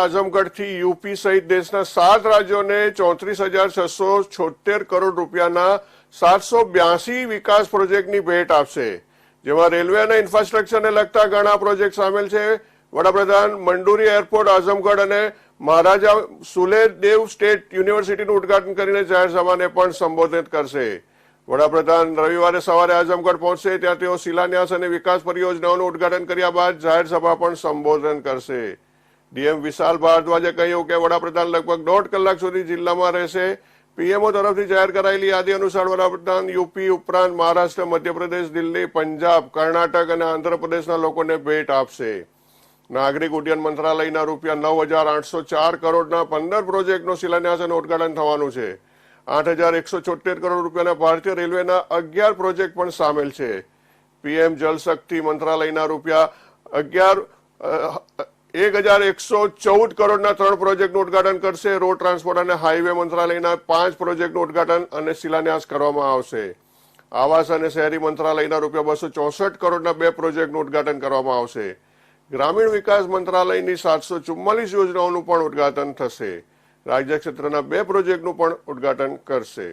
આઝમગઢથી UP સહિત દેશના સાત રાજ્યોને ચોત્રીસ હજાર કરોડ રૂપિયાના સાતસો બ્યાસી વિકાસ પ્રોજેક્ટની ભેટ આપશે, જેમાં રેલવે અને ઇન્ફ્રાસ્ટ્રક્ચરને લગતા ઘણા પ્રોજેક્ટ સામેલ છે. વડાપ્રધાન મંડુરી એરપોર્ટ, આઝમગઢ અને મહારાજા સુલેદેવ સ્ટેટ યુનિવર્સિટીનું ઉદઘાટન કરીને જાહેર સભાને પણ સંબોધિત કરશે. વડાપ્રધાન રવિવારે સવારે આઝમગઢ પહોંચશે, ત્યાં તેઓ શિલાન્યાસ અને વિકાસ પરિયોજનાઓનું ઉદઘાટન કર્યા બાદ જાહેર સભા પણ સંબોધન કરશે. ડીએમ વિશાલ ભારદ્વાજે કહ્યું કે વડાપ્રધાન લગભગ દોઢ કલાક સુધી જિલ્લામાં રહેશે. પીએમઓ તરફથી જાહેર કરાયેલી યાદી અનુસાર વડાપ્રધાન યુપી ઉપરાંત મહારાષ્ટ્ર, મધ્યપ્રદેશ, દિલ્હી, પંજાબ, કર્ણાટક અને આંધ્રપ્રદેશના લોકોને ભેટ આપશે. નાગરિક ઉડ્ડયન મંત્રાલયના રૂપિયા નવ હજાર આઠસો ચાર કરોડના પંદર પ્રોજેક્ટનું શિલાન્યાસ અને ઉદઘાટન થવાનું છે. આઠ હજાર એકસો છોતેર કરોડ રૂપિયાના ભારતીય રેલવેના અગિયાર પ્રોજેક્ટ પણ સામેલ છે. પીએમ જલશક્તિ મંત્રાલયના રૂપિયા અગિયાર એક હજાર એકસો ચૌદ કરોડના ત્રણ પ્રોજેક્ટનું ઉદઘાટન કરશે. રોડ ટ્રાન્સપોર્ટ અને હાઈવે મંત્રાલયના પાંચ પ્રોજેક્ટનું ઉદઘાટન અને શિલાન્યાસ કરવામાં આવશે. આવાસ અને શહેરી મંત્રાલયના રૂપિયા બસો ચોસઠ કરોડના બે પ્રોજેક્ટનું ઉદઘાટન કરવામાં આવશે. ગ્રામીણ વિકાસ મંત્રાલયની સાતસો ચુમ્માલીસ યોજનાઓનું પણ ઉદઘાટન થશે. રાજ્ય ક્ષેત્રના બે પ્રોજેક્ટનું પણ ઉદઘાટન કરશે.